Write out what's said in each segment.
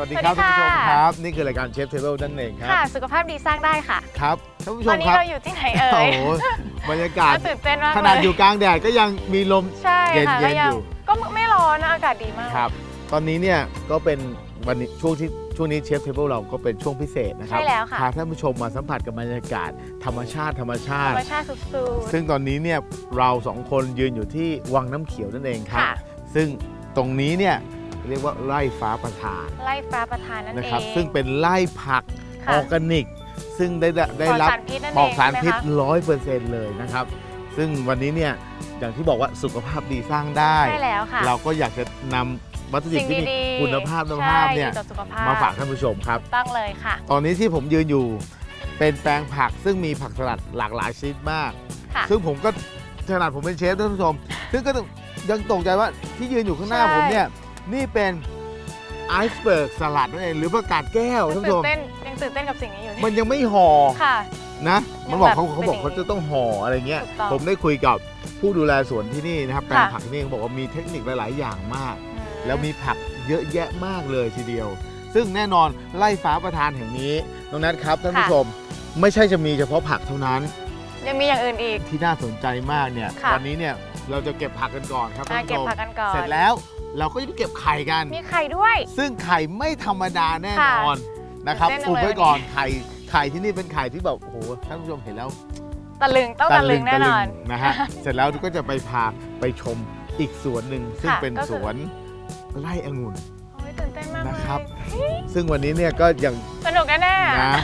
วัสดีครับสวัท่านสดีผู้ชค่ะมครับ นี่คือรายการเชฟเทเบิลนั่นเองครับค่ะ สุขภาพดีสร้างได้ค่ะ ครับท่านผู้ชตอมนนี้ครับเราอยู่ที่ไหนเอ่โอ้ยโหบรรยากาศ น่าตื่นเต้นมากขนาดเลอยู่กลางแดดก็ยังมีลม ใช่ค่ะเย็นๆแล้วยัอยู่ ก็ไม่ร้อนนะอากาศดีมากครับ ตอนนี้เนี่ยก็เป็นวันนี้ช่วงที่ช่วงนี้เชฟเทเบิลเราก็เป็นช่วงพิเศษนะครับใช่แล้วค่ะพาท่านผู้ชมมาสัมผัสกับบรรยากาศ ธรรมชาติธรรมชาธรติ รมชาติสุด ซึ่งตอนนี้เนี่ยเราสองคนยืนอยู่ที่วังน้ำเขียวนั่นเองๆครับ ค่ะ ซึ่งตรงนี้เนี่ย เรียกว่าไร่ฟ้าประทานไล่ฟ้าประทานนั่นนะเอครับงซึ่งเป็นไร่ผักอค่ะอร์แกนิก ซึ่งได้ได้ได้ปลอดรับสารพิษนั่นปลอดเองสารพิษใช่ไหมคะ ร้อยเปอร์เซ็นต์เลยนะครับ ซึ่งวันนี้เนี่ยอย่างที่บอกว่าสุขภาพดีสร้างได้ ใช่แล้วค่ะเราก็อยากจะนำวัตถุดิบสิ่งที่มีดีๆคุณภาพคุณภาพเนี่ยใช่ดีต่อสุขภาพมาฝากท่านผู้ชมครับต้องเลยค่ะ ตอนนี้ที่ผมยืนอยู่เป็นแปลงผักซึ่งมีผักสลัดหลากหลายชนิดมาก ค่ะ ซึ่งผมก็ขนาดผมเป็นเชฟท่านผู้ชม ซึ่งก็ยังตกใจว่าที่ยืนอยู่ข้างหน้าใช่ ผมเนี่ย นี่เป็นไอซ์เบิร์กสลัดนั่นเองหรือผักกาดแก้วท่านผู้ชตื่มนเต้นยังตื่นเต้นกับสิ่งนี้อยู่มันยังไม่ห่อค่ะ นะ มันบอกเขายังแบบเขาบอกเป็นอย่างนี้เขาจะต้องห่ออะไรเงี้ย ถูกต้องผมได้คุยกับผู้ดูแลสวนที่นี่นะครับแปลงค่ะ ผักที่นี่เขาบอกว่ามีเทคนิคหลาย ๆ อย่างมากอืแล้วมีผักเยอะแยะมากเลยทีเดียว ซึ่งแน่นอนไล่ฟ้าประทานแห่งนี้น้องนัทครับท่านผู้ชม ไม่ใช่จะมีเฉพาะผักเท่านั้น ยังมีอย่างอื่นอีก ที่น่าสนใจมากเนี่ยค่ะ วันนี้เนี่ยเราจะเก็บผักกันก่อนครับท่าอะนผู้เก็ชบมผักกันก่อน เสร็จแล้ว เราก็จะไปเก็บไข่กัน มีไข่ด้วย ซึ่งไข่ไม่ธรรมดาแน่นอนนะครับตื่นเต้นจังอุบไว้เลยก่อนไข่ไข่ที่นี่เป็นไข่ที่แบบโอ้โหท่านผู้ชมเห็นแล้วตะลึงต้องตะลึงแน่นอนตะลึงนะฮะเสร็จแล้วก็จะไปพาไปชมอีกสวนหนึ่งซึ่งค่ะเป็นก็คือสวนไร่องุ่นโอ้ยตื่นเต้นมากเลยนะครับ ซึ่งวันนี้เนี่ยก็ยังสนุกแน่ๆนะ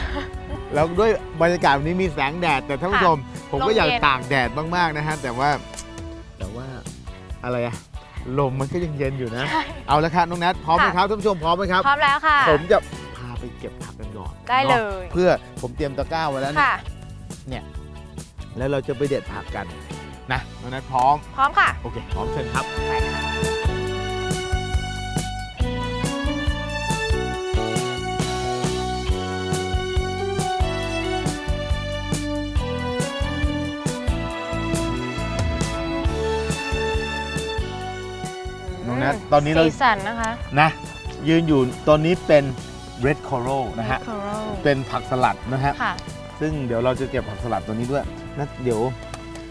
แล้วด้วยบรรยากาศวันนี้มีแสงแดด แต่ท่านผู้ชม ผมก็ลมเย็นอยากตากแดดมากๆนะฮะแต่ว่าแต่ว่าอะไรอะ ลมมันก็ยังเย็นอยู่นะใช่เอาละครับน้องนัทพร้อมไหมค่ะครับท่านผู้ชมพร้อมไหมครับ พร้อมแล้วค่ะ ผมจะพาไปเก็บผักกันก่อนได้เลนาะยเพื่อผมเตรียมตะกร้าไว้แล้วนะค่ะแล้วเราจะไปเด็ดผักกันนะน้องนัทพร้อม พร้อมค่ะ โอเค พร้อมเชิญครับไปค่ะ น้องนัทตอนนี้เราสีสันนะคะ นะยืนอยู่ตอนนี้เป็น red coral นะฮะ Coral เป็นผักสลัดนะฮะ ค่ะ ซึ่งเดี๋ยวเราจะเก็บผักสลัดตัวนี้ด้วยนะเดี๋ยว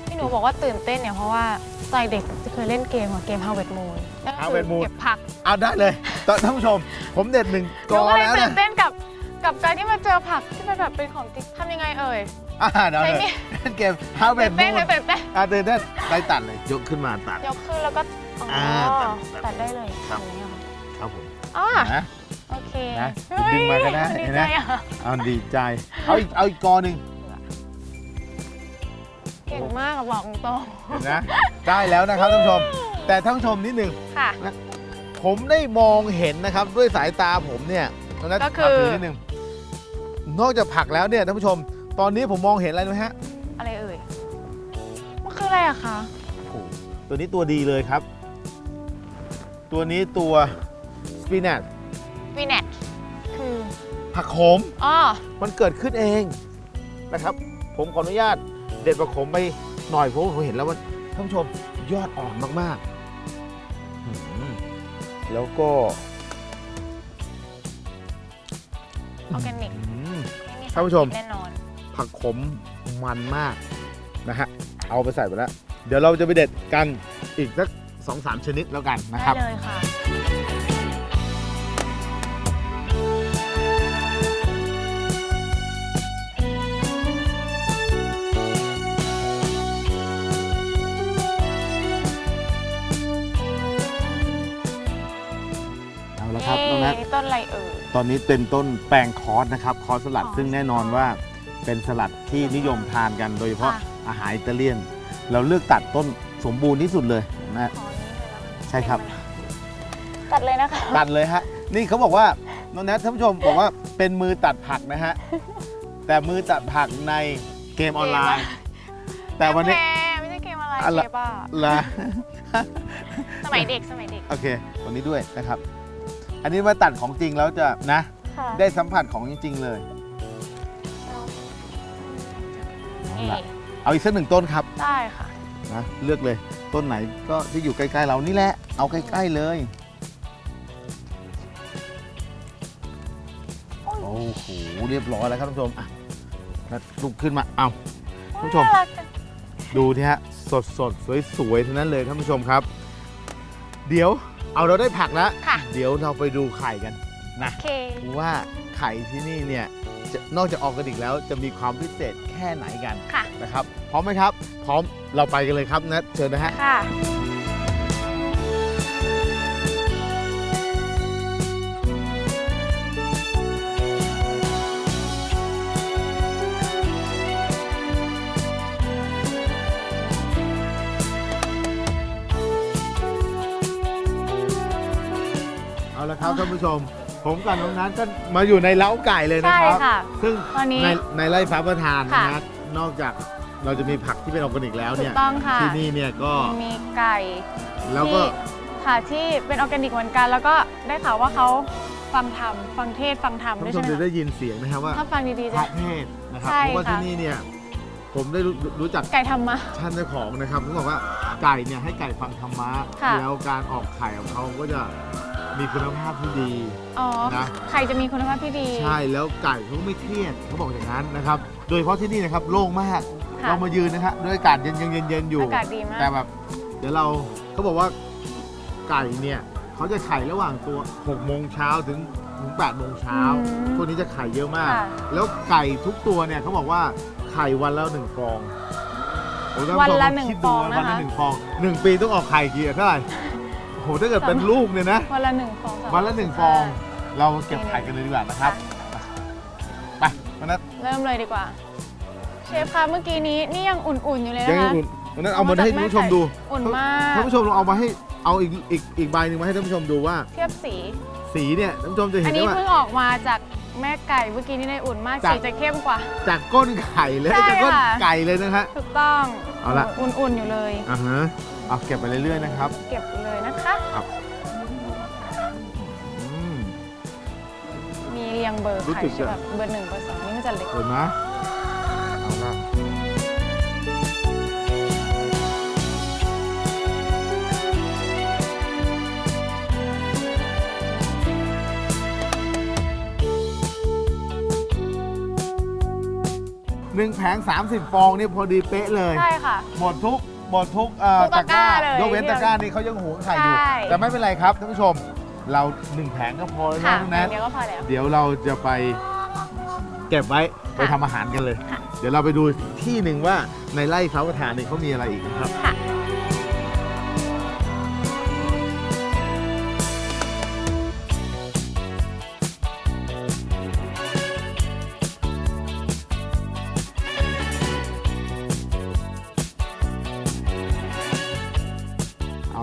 ที่หนูบอกว่าตื่นเต้นเนี่ยเพราะว่าตอนเด็กจะเคยเล่นเกมของเกม Harvest Moon นั่นก็คือ Harvest Moon เก็บผักเอาได้เลยตท่านผู้ชม ผมเด็ดหนึ่งหกนูอก็เลยแล้วตื่นะนเต้นกับกับการที่มาเจอผักที่มันแบบเป็นของจริงทำยังไงเอ่ย อ่าเดี๋ยวใช้เลยมีดเล่นเกม How ตื่ Bad นเต้น Moon ตื่นเต้นอ่าตื่นเต้นได้ตัดเลย ยกขึ้นมาตัด ยกขึ้นแล้วก็ อ๋ออาตัดตัดได้เลยครับ อย่างนี้เหรอครับผมอ๋อนะ โอเคนะเฮ้ยดึงมาก็ได้ดีเห็นไหม ใจอะเอาดีใจ เอาอีกเอาอีกกอหนึ่งเก่งมากอะบอกตรงเห็นนะได้แล้วนะครับท่านผู้ชม แต่ท่านผู้ชมนิดหนึ่ง ๆค่ะ ผมได้มองเห็นนะครับด้วยสายตาผมเนี่ยตอนนั้นก็คือถืนิดนึงนอกจากผักแล้วเนี่ยท่านผู้ชม ตอนนี้ผมมองเห็นอะไรรู้ไหมฮะอะไรเอ่ย มันคืออะไรอะคะโอ้โหตัวนี้ตัวดีเลยครับ ตัวนี้ตัวสปินัทวีเน็ตคือผักโขม อ๋อมันเกิดขึ้นเองนะครับ ผมขออนุญาตเด็ดผักโขมไปหน่อยเพราะว่าผมเห็นแล้วว่าท่านผู้ชมยอดอ่อนมากๆอืมแล้วก็ออร์แกนิกอืมไม่มีท่านผู้ชมสรพิษแน่นอนผักขมมันมากนะฮะเอาไปใส่ไปแล้ว เดี๋ยวเราจะไปเด็ดกันอีกสัก สองสามชนิดแล้วกันนะคได้รับ เลยค่ะ เอาละครับน้องนัท เอ๊ะต้นอะไรเอ่ย ตอนนี้เป็นต้นแปลงคอสนะครับคอสสลัดคอสซึ่งแน่นอนว่าเป็นสลัดที่นิยมทานกัน โดยเฉพาะค่ะ อาหารอิตาเลียน เราเลือกตัดต้นสมบูรณ์ที่สุดเลยนะขอ ช่ครับ ตัดเลยนะคะ ตัดเลยฮะ นี่เขาบอกว่าน้องแนทท่านผู้ชมบอกว่าเป็นมือตัดผักนะฮะ แต่มือตัดผักในเกมออนไลน์ แต่วันนี้เกมแพรไม่ใช่เกมอะไรอะไรเกมบ้าละสมัยเด็กสมัยเด็ก โอเคตัวนี้ด้วยนะครับ อันนี้ว่าตัดของจริงแล้วจะนะค่ะได้สัมผัสของจริง ๆ เลยเอานี่ละเอาอีกสักหนึ่งต้นครับ ได้ค่ะ นะเลือกเลยต้นไหนก็ที่อยู่ใกล้ ๆ เรานี่แหละ เอาใกล้ ๆ เลยเรียบร้อยแล้วครับท่านผู้ชมอะแล้วลุกขึ้นมาเอาคุณผู้ชมน่ารักจังดูที่ฮะสดสดสวยสวยๆทั้งนั้นเลยท่านผู้ชมครับ เดี๋ยวเอาเราได้ผักแล้วค่ะ เดี๋ยวเราไปดูไข่กันนะโอเคว่าไข่ที่นี่เนี่ย จะนอกจากออร์แกนิกแล้วจะมีความพิเศษแค่ไหนกันค่ะ นะครับ พร้อมไหมครับ พร้อมเราไปกันเลยครับนะเชิญนะฮะ ค่ะ เอาละครับท่านผู้ชม ผมกับน้องนัทก็มาอยู่ในเล้าไก่เลยนะใช่ครับ ค่ะ ซึ่งตอนนี้ในในไร่ฟ้าประทานนะค่ะฮะนอกจากเราจะมีผักที่เป็นออร์แกนิกแล้วถูเนี่กย ต้องค่ะ ที่นี่เนี่ยก็มีไก่แล้วก็ ที่ค่ะที่เป็นออร์แกนิกเหมือนกัน แล้วก็ได้ข่าวว่าเขาฟังธรรมฟังเทศน์ฟังธรรมท่านด้วยผู้ชใช่มไหมจะได้คะยินเสียงนะครับว่าถ้าฟังดีๆพจะ ระเทศนะครับ ใช่เพราะว่าค่ะ ที่นี่เนี่ยผมได้รู้รู้จักไก่ทำมาท่านเจ้าของนะครับเขาบอกว่าไก่เนี่ยให้ไก่ฟังธรรมะค่ะ แล้วการออกไข่ของเขาก็จะ มีคุณภาพที่ดี อ๋อนะ ไข่จะมีคุณภาพที่ดี ใช่แล้วไก่เขาก็ไม่เครียดเขาบอกอย่างนั้นนะครับ โดยเฉพาะที่นี่นะครับโล่งมากค่ะเรามายืนนะฮะด้วยอากาศเย็นๆเย็นๆอยู่ อากาศดีมาก แต่แบบเดี๋ยวเราเขาบอกว่าไก่เนี่ยเขาจะไข่ระหว่างตัว6โมงเช้าถึงถึง8โมงเช้าอืมพวกนี้จะไข่เยอะมาก ค่ะ แล้วไก่ทุกตัวเนี่ยเขาบอกว่าไข่วันละหนึ่งฟองโอ้ท่าวันผู้ชมละหนึ่งคิดฟดูองนะนะคะ วันละหนึ่งฟองหนึ่งปีต้องออกไข่กี่เท่าไหร่ โอ้โหถ้าเกิดเป็นลูกเนี่ยนะ วันละหนึ่งฟองสามวันละหนึ่งฟอง เราเก็บไข่กันเลยดีกว่านะครับ ไปวันนั้นเริ่มเลยดีกว่า เชฟคะเมื่อกี้นี้นี่ยังอุ่นๆอยู่เลยยังนะคะอุ่นวันนั้นเอามาให้ท่านผู้ชมดู อุ่นมากท่านผู้ชมลองเอามาให้เอาอีกอีกอีกใบหนึ่งมาให้ท่านผู้ชมดูว่า เทียบสีสีเนี่ยท่านผู้ชมจะเห็อันนได้นี้ว่าเพิ่งออกมาจากแม่ไก่เมื่อกี้นี่ได้อุ่นมากจากสีจะเข้มกว่า จากก้นไข่เลยใช่จากก้นค่ะไก่เลยนะฮะถูกต้องเอาละอุ่นๆอยู่เลยอ่าฮะเอาเก็บไปเรื่อยๆนะครับ เก็บเลย นะคะอืม มีเรียงเบอร์รู้ไข่สึกใช่จะ แบบเบอร์หนึ่งเบอร์สองนี่มันจะเล็ก เห็นไหมเอาละหนึ่งแผง 30 ฟองนี่พอดีเป๊ะเลย ใช่ค่ะ หมดทุก หมดทุกเอ่อทุกตะกร้าเลยยกเว้นตะกร้านี่เขายังหวงไข่อยู่ ใช่ แต่ไม่เป็นไรครับท่านผู้ชม เราหนึ่งแผงก็พอแล้วค่ะนะน้องแนท เดียวก็พอแล้ว เดี๋ยวเราจะไปเก็บไว้ไปทำอาหารกันเลย ค่ะ เดี๋ยวเราไปดูที่หนึ่งว่าในไร่เขากระถางนี่เขามีอะไรอีกนะครับ ค่ะ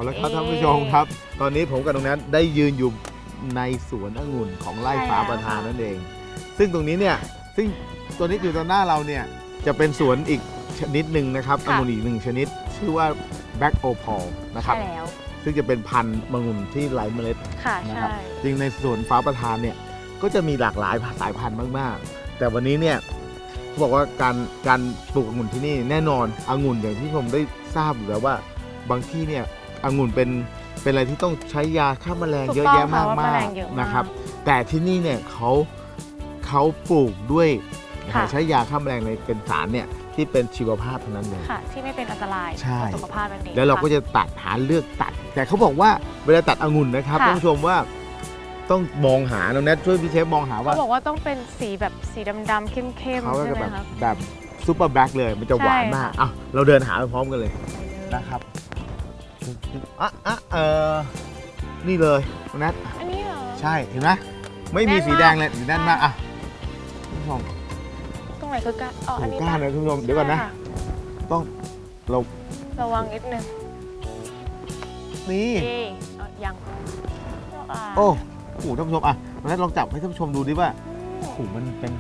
เอาละครับเอ๊ะท่านผู้ชมครับ ตอนนี้ผมกับตรงนั้นได้ยืนอยู่ในสวนองุ่นของไร่ใช่ฟ้าแล้วประธานนั่นเอง ซึ่งตรงนี้เนี่ยซึ่งตัวนี้อยู่ตรงหน้าเราเนี่ยจะเป็นสวนอีกชนิดหนึ่งนะครับองุ่นอีกหนึ่งชนิด ชื่อว่า Black Opal นะครับ ใช่แล้วซึ่งจะเป็นพันธุ์องุ่นที่ไร้เมล็ด ค่ะนะครับใช่จริงในสวนฟ้าประธานเนี่ยก็จะมีหลากหลายสายพันธุ์มากๆ แต่วันนี้เนี่ยเขาบอกว่าการการปลูกองุ่นที่นี่แน่นอนองุ่นอย่างที่ผมได้ทราบอยู่แล้วว่าบางที่เนี่ย องุ่นเป็นเป็นอะไรที่ต้องใช้ยาฆ่าแมลงถูกเยอะต้องแยะค่ะมากว่าแมมาลกงเยอะมากนะครับ แต่ที่นี่เนี่ยเขาเขาปลูกด้วยค่ะ ใช้ยาฆ่าแมลงในเป็นสารเนี่ยที่เป็นชีวภาพทั้งนั้นเลย ค่ะ ที่ไม่เป็นอันตรายใช่ ต่อสุขภาพนั่นเองแล้วเราก็ค่ะ จะตัดหาเลือกตัด แต่เขาบอกว่าเวลาตัดองุ่นนะครับค่ะ ท่านผู้ชมว่าต้องมองหาน้องแนทช่วยพี่เชฟมองหาว่าเขาบอกว่าต้องเป็นสีแบบสีดำๆเข้มๆเขาก็ใช่จะไหมแบบครับแบบซูเปอร์แบล็กเลยมันจะหวานใช่มากค่ะ อะเราเดินหาไปพร้อมกันเลยนะครับ อะอะเออนี่เลยน้องแนทอันนี้เหรอ ใช่เห็นไหมไม่มีแน่นมากสีแดงเลยสีแน่นมากอะท่านผู้ชมตรงไหนคือก้านอ๋อโอ้อันนี้กล้าปะนะท่านผู้ชมเดี๋ยวก่อนนะใช่ค่ต้องเราระวังนิดนึงนี่นี่เอายังอ่าโอ้โหท่านผู้ชมอะน้องแนทลองจับให้ท่านผู้ชมดูดิว่าโอ้โหมันเป็น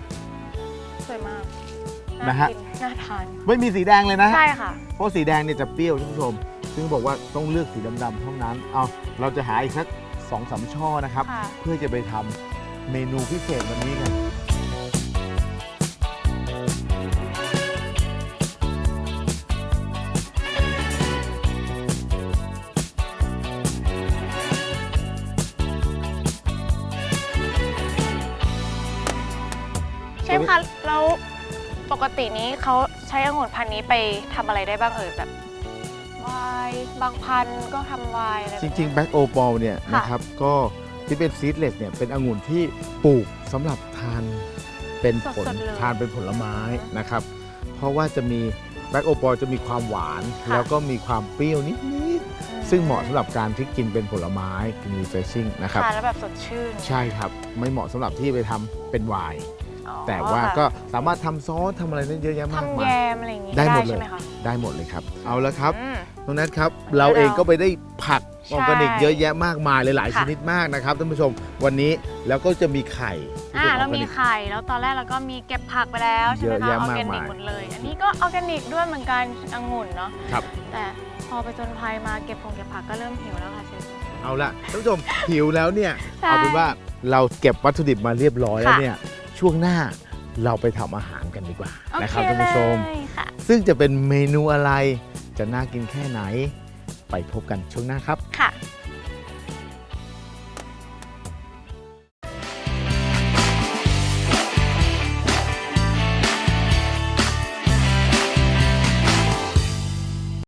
สวยมากนะฮะกิน่าทานไม่มีสีแดงเลยนะฮะใช่ค่ะเพราะสีแดงเนี่ยจะเปรี้ยวท่านผู้ชม ซึ่งบอกว่าต้องเลือกสีดำๆเท่านั้น เอาเราจะหาอีกสักสองสามช่อนะครับ ค่ะ เพื่อจะไปทำเมนูพิเศษวันนี้กันอฟคะแล้วปกตินี้เขาใช้องุ่นพันธุ์นี้ไปทำอะไรได้บ้างเอ่ยแบบไว น์บางพันธุ์ก็ทำไวน์อะไรแบบจเนี้ยริงๆแบ็กโอปอลเนี่ยค่ะนะครับก็ที่เป็นซีดเลสเนี่ยเป็นองุ่นที่ปลูกสำหรับทานเป็นผลสดๆเลยทานเป็นผลไม้นะครับ เพราะว่าจะมีแบ็กโอปอลจะมีความหวานค่ะแล้วก็มีความเปรี้ยวนิดๆซึ่งเหมาะสำหรับการที่กินเป็นผลไม้กิน refreshing นะครับทานแล้วแบบสดชื่น ใช่ครับ ไม่เหมาะสำหรับที่ไปทำเป็นไวน์อ๋อ แต่ว่าค่ะก็สามารถทำซอสทำอะไรได้เยอะแยะมากทำมาแยย มอะไรอย่างงี้ได้หมดเลย ใช่ไหมคะได้หมดเลยครับ เอาละครับ อืม น้องนัทครับวันนี้เราเองเราก็ไปได้ผักอใช่อร์แกนิกเยอะแยะมากมายเลยหลายค่ะ ชนิดมากนะครับท่านผู้ชมวันนี้แล้วก็จะมีไข่ที่อ่าเป็นอเราอร์แกมีนิก ไข่แล้วตอนแรกเราก็มีเก็บผักไปแล้วใช่ไหมเยอะคะแยะออมากร์แกนิมากยหมดเลย อันนี้ก็ออร์แกนิกด้วยเหมือนกันองุ่นเนาะครับ แต่พอไปจนภัยมาเก็บผงเก็บผักก็เริ่มหิวแล้วค่ะเชฟ เอาละท่านผู้ชมหิวแล้วเนี่ยใช่เอาเป็นว่าเราเก็บวัตถุดิบมาเรียบร้อยแล้วค่ะเนี่ย ช่วงหน้าเราไปทำอาหารกันดีกว่าโอนะคเครับท่านผู้ชมเลยค่ะซึ่งจะเป็นเมนูอะไรจะน่ากินแค่ไหน ไปพบกันช่วงหน้าครับค่ะ